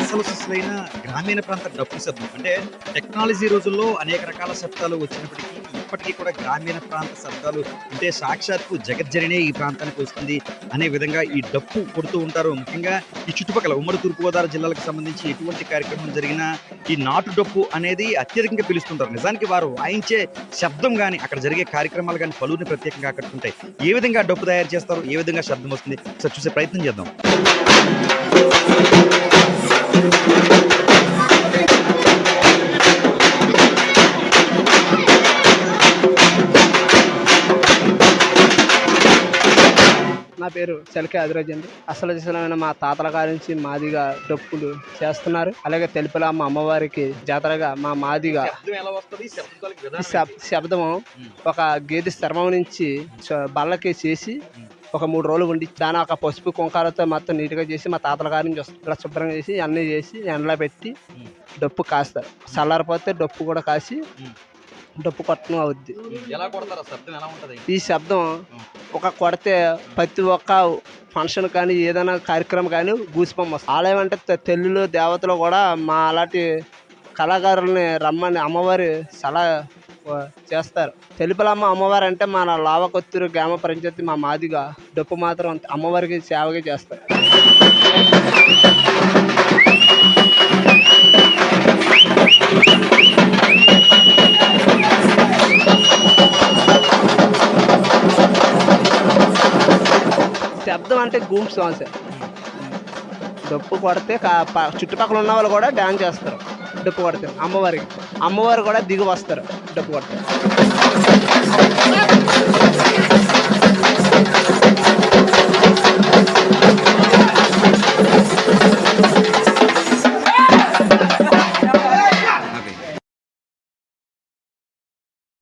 అసలు గ్రామీణ ప్రాంత డబ్బు శబ్దం అంటే టెక్నాలజీ రోజుల్లో అనేక రకాల శబ్దాలు వచ్చినప్పటికీ ఇప్పటికీ కూడా గ్రామీణ ప్రాంత శబ్దాలు అంటే సాక్షాత్తు జగజ్జరినే ఈ ప్రాంతానికి వస్తుంది అనే విధంగా ఈ డప్పు కొడుతూ ఉంటారు. ముఖ్యంగా ఈ చుట్టుపక్కల ఉమ్మడి తూర్పుగోదావరి జిల్లాలకు సంబంధించి ఎటువంటి కార్యక్రమం జరిగినా ఈ నాటు డప్పు అనేది అత్యధికంగా పిలుస్తుంటారు. నిజానికి వారు వాయించే శబ్దం కానీ అక్కడ జరిగే కార్యక్రమాలు కానీ పలువురిని ప్రత్యేకంగా ఆకట్టుకుంటాయి. ఏ విధంగా డప్పు తయారు చేస్తారు ఏ విధంగా శబ్దం వస్తుంది సార్ చూసే ప్రయత్నం చేద్దాం. నా పేరు చలిక ఆదిరాజ్ అండి. అసలు అసలమైన మా తాతల గారి నుంచి మాదిగా డప్పులు చేస్తున్నారు. అలాగే తెలుపులమ్మ అమ్మవారికి జాతరగా మా మాదిగా శబ్దం ఒక గేదె చర్మం నుంచి బల్లకి చేసి ఒక మూడు రోజులు ఉండి దాని ఒక పసుపు కుంకాలతో మొత్తం నీట్గా చేసి మా తాతల గారి నుంచి ఇలా శుభ్రంగా చేసి అన్నీ చేసి ఎండలో పెట్టి. డప్పు కాస్తారు. చల్లారిపోతే డప్పు కూడా కాసి. డప్పు కొట్టడం అవుద్ది. ఈ శబ్దం ఒక కొడితే ప్రతి ఒక్క ఫంక్షన్ కానీ ఏదైనా కార్యక్రమం కానీ గూసిపం వస్తుంది. ఆలయం అంటే తె- తెల్లులు దేవతలు కూడా మా అలాంటి కళాకారుల్ని రమ్మని అమ్మవారి సలహా చేస్తారు. తెలుపులమ్మ అమ్మవారు అంటే మన లావకొత్తూరు గ్రామ పంచాయతీ మా మాదిగా. డప్పు మాత్రం అమ్మవారికి సేవగా చేస్తారు. శబ్దం అంటే గూమ్ సాంగ్స్. డప్పు కొడితే చుట్టుపక్కల ఉన్న వాళ్ళు కూడా డ్యాన్స్ చేస్తారు. డప్పు కొడితే. అమ్మవారికి. అమ్మవారు కూడా దిగి వస్తారు. డప్పు కొడితే.